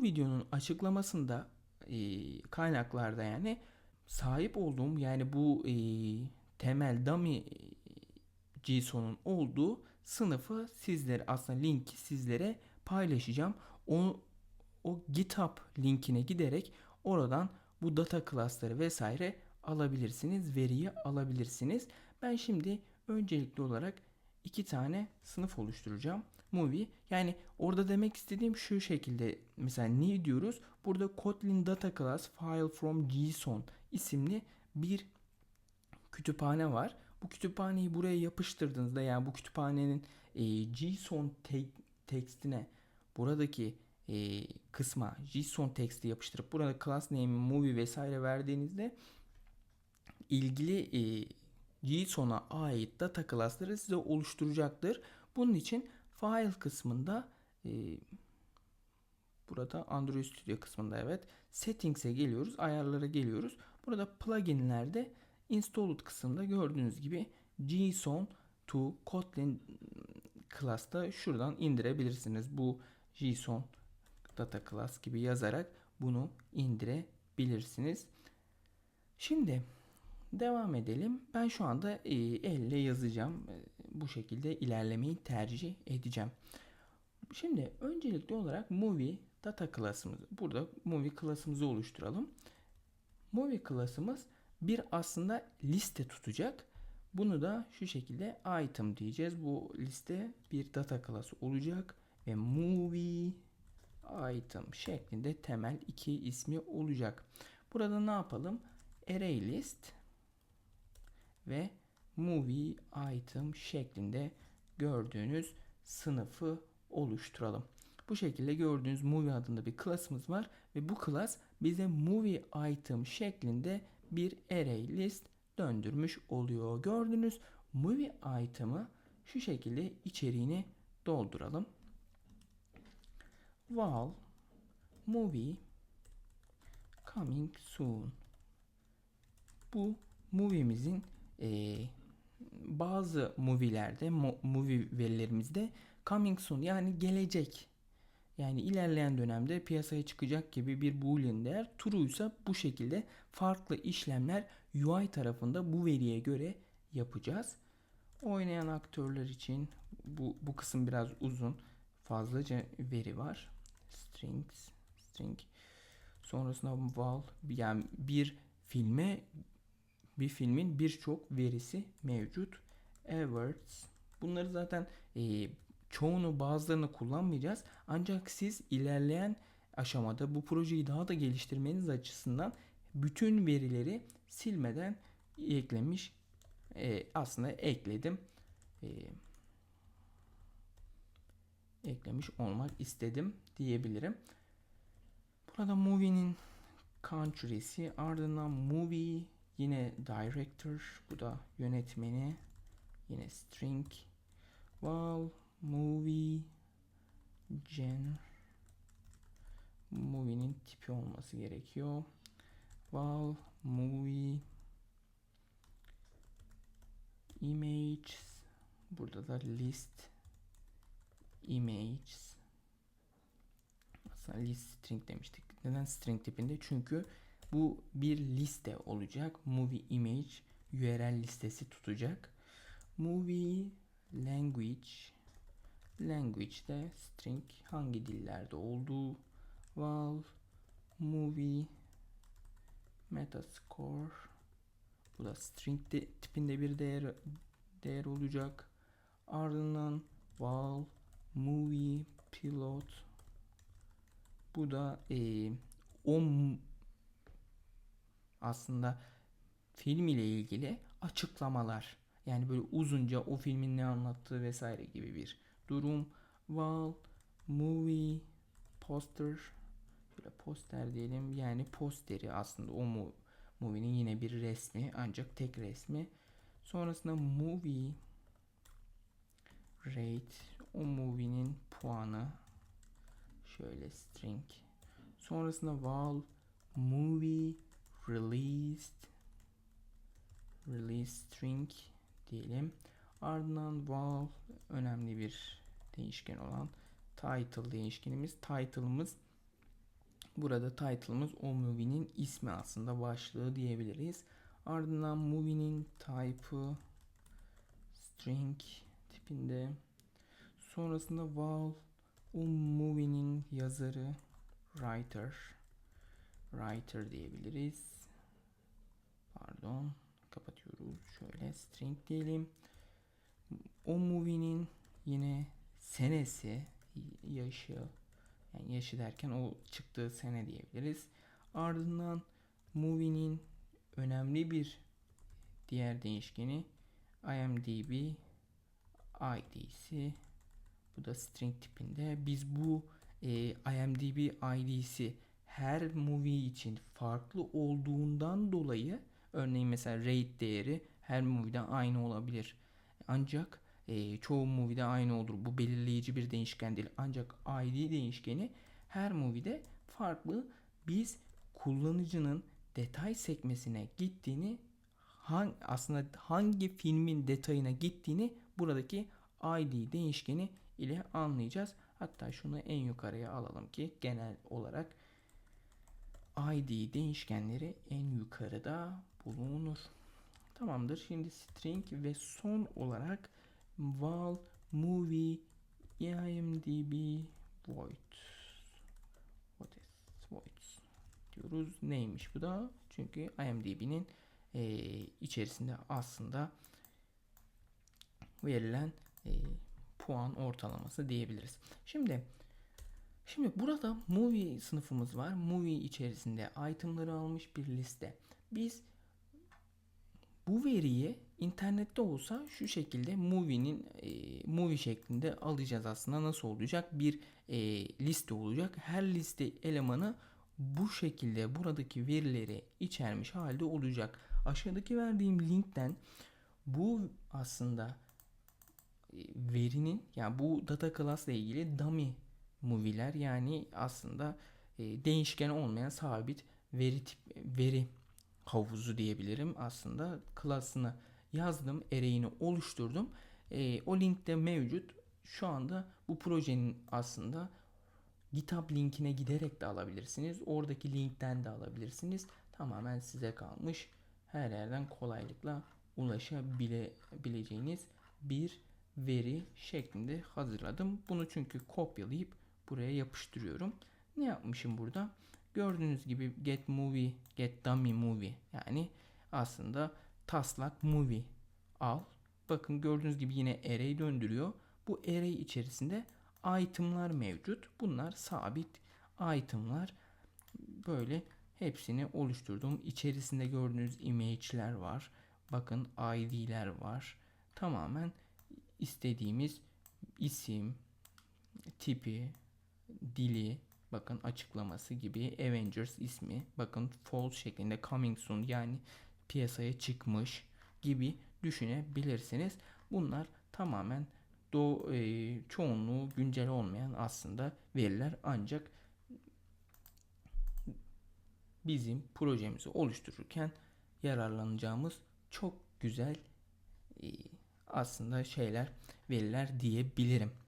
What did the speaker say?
bu videonun açıklamasında e, kaynaklarda yani sahip olduğum yani bu e, temel dummy e, JSON'un olduğu sınıfı sizlere aslında linki sizlere paylaşacağım. O, o GitHub linkine giderek oradan bu data class'ları vesaire alabilirsiniz. Veriyi alabilirsiniz. Ben şimdi öncelikli olarak iki tane sınıf oluşturacağım. Movie yani orada demek istediğim şu şekilde mesela ne diyoruz? Burada Kotlin Data Class File from JSON isimli bir kütüphane var. Bu kütüphaneyi buraya yapıştırdığınızda yani bu kütüphanenin e, JSON te- tekstine buradaki e, kısma JSON teksti yapıştırıp burada class name, movie vesaire verdiğinizde ilgili e, JSON'a ait data class'ları size oluşturacaktır. Bunun için file kısmında e, burada Android Studio kısmında evet settings'e geliyoruz, ayarlara geliyoruz. Burada pluginlerde installed kısmında gördüğünüz gibi JSON to Kotlin class'ta şuradan indirebilirsiniz. Bu JSON data class gibi yazarak bunu indirebilirsiniz. Şimdi devam edelim. Ben şu anda e, elle yazacağım. E, bu şekilde ilerlemeyi tercih edeceğim. Şimdi öncelikli olarak movie data class'ımızı burada movie class'ımızı oluşturalım. Movie class'ımız bir aslında liste tutacak. Bunu da şu şekilde item diyeceğiz. Bu liste bir data class olacak ve movie item şeklinde temel iki ismi olacak. Burada ne yapalım? Array list ve movie item şeklinde gördüğünüz sınıfı oluşturalım. Bu şekilde gördüğünüz movie adında bir class'ımız var ve bu class bize movie item şeklinde bir array list döndürmüş oluyor. Gördüğünüz movie item'ı şu şekilde içeriğini dolduralım. Val movie coming soon. Bu movie'mizin e, bazı movie'lerde movie verilerimizde coming soon yani gelecek yani ilerleyen dönemde piyasaya çıkacak gibi bir boolean değer true ise bu şekilde farklı işlemler UI tarafında bu veriye göre yapacağız. Oynayan aktörler için bu, bu kısım biraz uzun. Fazlaca veri var. Strings, string. Sonrasında val yani bir filme bir filmin birçok verisi mevcut. Awards. Bunları zaten e, çoğunu bazılarını kullanmayacağız. Ancak siz ilerleyen aşamada bu projeyi daha da geliştirmeniz açısından bütün verileri silmeden eklemiş e, aslında ekledim. E, eklemiş olmak istedim diyebilirim. Burada movie'nin country'si ardından movie yine director bu da yönetmeni yine string wow movie gen movie'nin tipi olması gerekiyor. Val movie images burada da list images aslında list string demiştik. Neden string tipinde? Çünkü bu bir liste olacak. Movie image URL listesi tutacak. Movie language language'de string hangi dillerde olduğu val movie metascore bu da string de, tipinde bir değer değer olacak. Ardından val movie pilot bu da e, o aslında film ile ilgili açıklamalar. Yani böyle uzunca o filmin ne anlattığı vesaire gibi bir durum. Wall, movie, poster. Şöyle poster diyelim. Yani posteri aslında o mu movie'nin yine bir resmi ancak tek resmi. Sonrasında movie rate o movie'nin puanı şöyle string. Sonrasında wall movie released release string diyelim. Ardından val önemli bir değişken olan title değişkenimiz. Title'ımız Burada title'ımız o movie'nin ismi aslında başlığı diyebiliriz. Ardından movie'nin type'ı string tipinde. Sonrasında val o movie'nin yazarı writer writer diyebiliriz. Pardon kapatıyoruz. Şöyle string diyelim. O movie'nin yine senesi yaşı yani yaşı derken o çıktığı sene diyebiliriz. Ardından movie'nin önemli bir diğer değişkeni IMDb ID'si. Bu da string tipinde. Biz bu e, IMDb ID'si her movie için farklı olduğundan dolayı örneğin mesela rate değeri her movie'de aynı olabilir. Ancak e, çoğu movie'de aynı olur. Bu belirleyici bir değişken değil. Ancak ID değişkeni her movie'de farklı. Biz kullanıcının detay sekmesine gittiğini hang, aslında hangi filmin detayına gittiğini buradaki ID değişkeni ile anlayacağız. Hatta şunu en yukarıya alalım ki genel olarak ID değişkenleri en yukarıda bulunur. Tamamdır. Şimdi string ve son olarak val movie imdb void what is void diyoruz. Neymiş bu da? Çünkü IMDb'nin e, içerisinde aslında verilen e, puan ortalaması diyebiliriz. Şimdi şimdi burada movie sınıfımız var. Movie içerisinde itemları almış bir liste. Biz bu veriyi internette olsa şu şekilde movie'nin e, movie şeklinde alacağız aslında. Nasıl olacak? Bir e, liste olacak. Her liste elemanı bu şekilde buradaki verileri içermiş halde olacak. Aşağıdaki verdiğim linkten bu aslında e, verinin yani bu data class ile ilgili dummy movie'ler yani aslında e, değişken olmayan sabit veri tip veri havuzu diyebilirim. Aslında klasını yazdım, array'ini oluşturdum. E, o linkte mevcut. Şu anda bu projenin aslında GitHub linkine giderek de alabilirsiniz. Oradaki linkten de alabilirsiniz. Tamamen size kalmış. Her yerden kolaylıkla ulaşabileceğiniz bir veri şeklinde hazırladım. Bunu çünkü kopyalayıp buraya yapıştırıyorum. Ne yapmışım burada? Gördüğünüz gibi get movie, get dummy movie yani aslında taslak movie al. Bakın gördüğünüz gibi yine array döndürüyor. Bu array içerisinde itemlar mevcut. Bunlar sabit itemlar. Böyle hepsini oluşturdum. İçerisinde gördüğünüz image'ler var. Bakın ID'ler var. Tamamen istediğimiz isim, tipi, dili, bakın açıklaması gibi Avengers ismi, bakın false şeklinde coming soon yani piyasaya çıkmış gibi düşünebilirsiniz. Bunlar tamamen do e, çoğunluğu güncel olmayan aslında veriler ancak bizim projemizi oluştururken yararlanacağımız çok güzel e, aslında şeyler veriler diyebilirim.